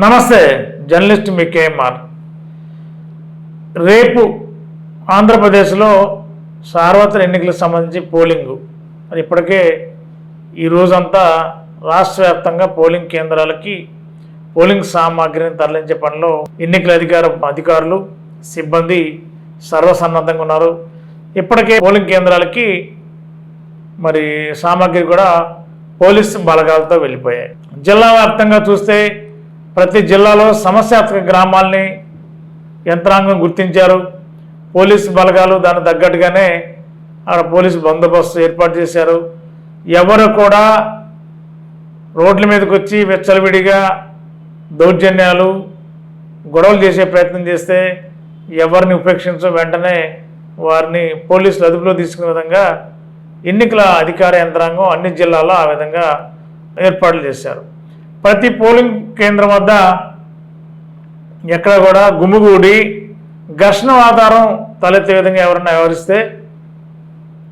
నమస్తే జర్నలిస్ట్ మీ కేఎంఆర్ రేపు ఆంధ్రప్రదేశ్లో సార్వత్రిక ఎన్నికలకు సంబంధించి పోలింగు. మరి ఇప్పటికే ఈ రోజంతా రాష్ట్ర వ్యాప్తంగా పోలింగ్ కేంద్రాలకి పోలింగ్ సామాగ్రిని తరలించే పనిలో ఎన్నికల అధికార అధికారులు సిబ్బంది సర్వసన్నద్ధంగా ఉన్నారు. ఇప్పటికే పోలింగ్ కేంద్రాలకి మరి సామాగ్రి కూడా పోలీసు బలగాలతో వెళ్ళిపోయాయి. జిల్లా వ్యాప్తంగా చూస్తే ప్రతి జిల్లాలో సమస్యాత్మక గ్రామాల్ని యంత్రాంగం గుర్తించారు. పోలీసు బలగాలు దానికి తగ్గట్టుగానే అక్కడ పోలీసు బందోబస్తు ఏర్పాటు చేశారు. ఎవరు కూడా రోడ్ల మీదకి వచ్చి వెచ్చలవిడిగా దౌర్జన్యాలు గొడవలు చేసే ప్రయత్నం చేస్తే ఎవరిని ఉపేక్షించో వెంటనే వారిని పోలీసులు అదుపులో తీసుకునే విధంగా ఎన్నికల అధికార యంత్రాంగం అన్ని జిల్లాల్లో ఆ విధంగా ఏర్పాట్లు చేశారు. ప్రతి పోలింగ్ కేంద్రం వద్ద ఎక్కడ కూడా గుమ్మిగూడి ఘర్షణ ఆధారం తలెత్తే విధంగా ఎవరన్నా వ్యవహరిస్తే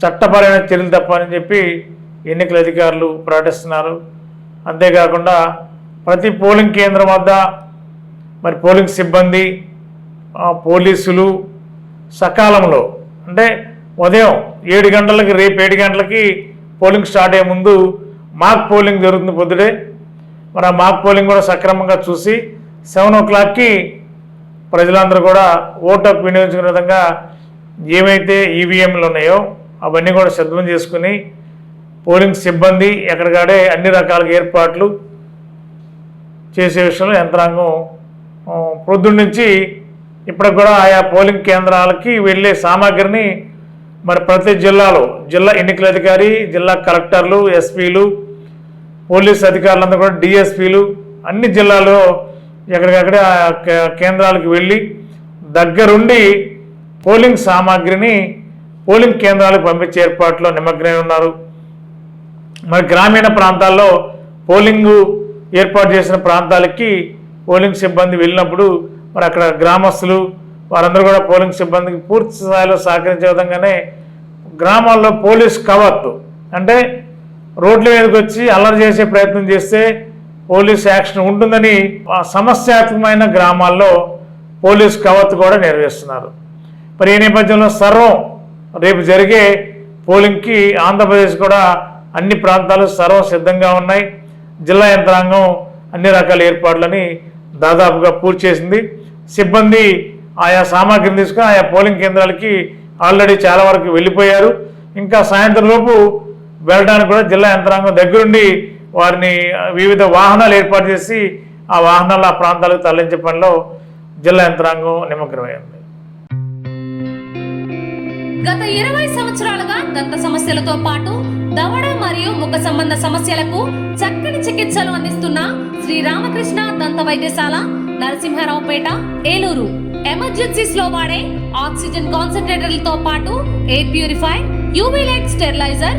చట్టపరమైన చర్యలు తప్పని చెప్పి ఎన్నికల అధికారులు ప్రకటిస్తున్నారు. అంతేకాకుండా ప్రతి పోలింగ్ కేంద్రం వద్ద మరి పోలింగ్ సిబ్బంది పోలీసులు సకాలంలో అంటే ఉదయం ఏడు గంటలకి రేపు ఏడు గంటలకి పోలింగ్ స్టార్ట్ అయ్యే ముందు మాక్ పోలింగ్ జరుగుతుంది పొద్దుడే మరి ఆ మాక్ పోలింగ్ కూడా సక్రమంగా చూసి సెవెన్ ఓ క్లాక్కి ప్రజలందరూ కూడా ఓటు హక్కు వినియోగించుకునే విధంగా ఏమైతే ఈవీఎంలు ఉన్నాయో అవన్నీ కూడా సిద్ధం చేసుకుని పోలింగ్ సిబ్బంది ఎక్కడికాడే అన్ని రకాల ఏర్పాట్లు చేసే విషయంలో యంత్రాంగం ఆ, నుంచి ఇప్పటికి కూడా ఆయా పోలింగ్ కేంద్రాలకి వెళ్ళే సామాగ్రిని మరి ప్రతి జిల్లాలో జిల్లా ఎన్నికల అధికారి జిల్లా కలెక్టర్లు ఎస్పీలు పోలీస్ అధికారులందరూ కూడా డిఎస్పీలు అన్ని జిల్లాల్లో ఎక్కడికక్కడే కేంద్రాలకు వెళ్ళి దగ్గరుండి పోలింగ్ సామాగ్రిని పోలింగ్ కేంద్రాలకు పంపించే ఏర్పాట్లో నిమగ్నమై ఉన్నారు. మరి గ్రామీణ ప్రాంతాల్లో పోలింగ్ ఏర్పాటు చేసిన ప్రాంతాలకి పోలింగ్ సిబ్బంది వెళ్ళినప్పుడు మరి అక్కడ గ్రామస్తులు వారందరూ కూడా పోలింగ్ సిబ్బందికి పూర్తి స్థాయిలో సహకరించే విధంగానే గ్రామాల్లో పోలీస్ కవర్ అంటే రోడ్ల మీదకి వచ్చి అల్లరి చేసే ప్రయత్నం చేస్తే పోలీస్ యాక్షన్ ఉంటుందని సమస్యాత్మకమైన గ్రామాల్లో పోలీస్ కవత్ కూడా నిర్వహిస్తున్నారు మరి ఈ నేపథ్యంలో సర్వం రేపు జరిగే పోలింగ్కి ఆంధ్రప్రదేశ్ కూడా అన్ని ప్రాంతాలు సర్వం సిద్ధంగా ఉన్నాయి. జిల్లా యంత్రాంగం అన్ని రకాల ఏర్పాట్లని దాదాపుగా పూర్తి చేసింది. సిబ్బంది ఆయా సామాగ్రిని తీసుకుని ఆయా పోలింగ్ కేంద్రాలకి ఆల్రెడీ చాలా వరకు వెళ్ళిపోయారు. ఇంకా సాయంత్రం లోపు వెళ్ళడానికి కూడా జిల్లా యంత్రాంగం దగ్గరుండి వారిని వివిధ వాహనాలు ఏర్పాటు చేసి ఆ వాహనాలు ఆ ప్రాంతాలకు తరలించే పనిలో జిల్లా యంత్రాంగం నిమగ్నమైంది గత ఇరవై సంవత్సరాలుగా దంత సమస్యలతో పాటు దవడ మరియు ముఖ సంబంధ సమస్యలకు చక్కని చికిత్సలు అందిస్తున్న శ్రీ రామకృష్ణ దంత వైద్యశాల నరసింహారావుపేట ఏలూరు. ఎమర్జెన్సీస్లో వాడే ఆక్సిజన్ కాన్సన్ట్రేటర్లతో పాటు air purify UV light steriliser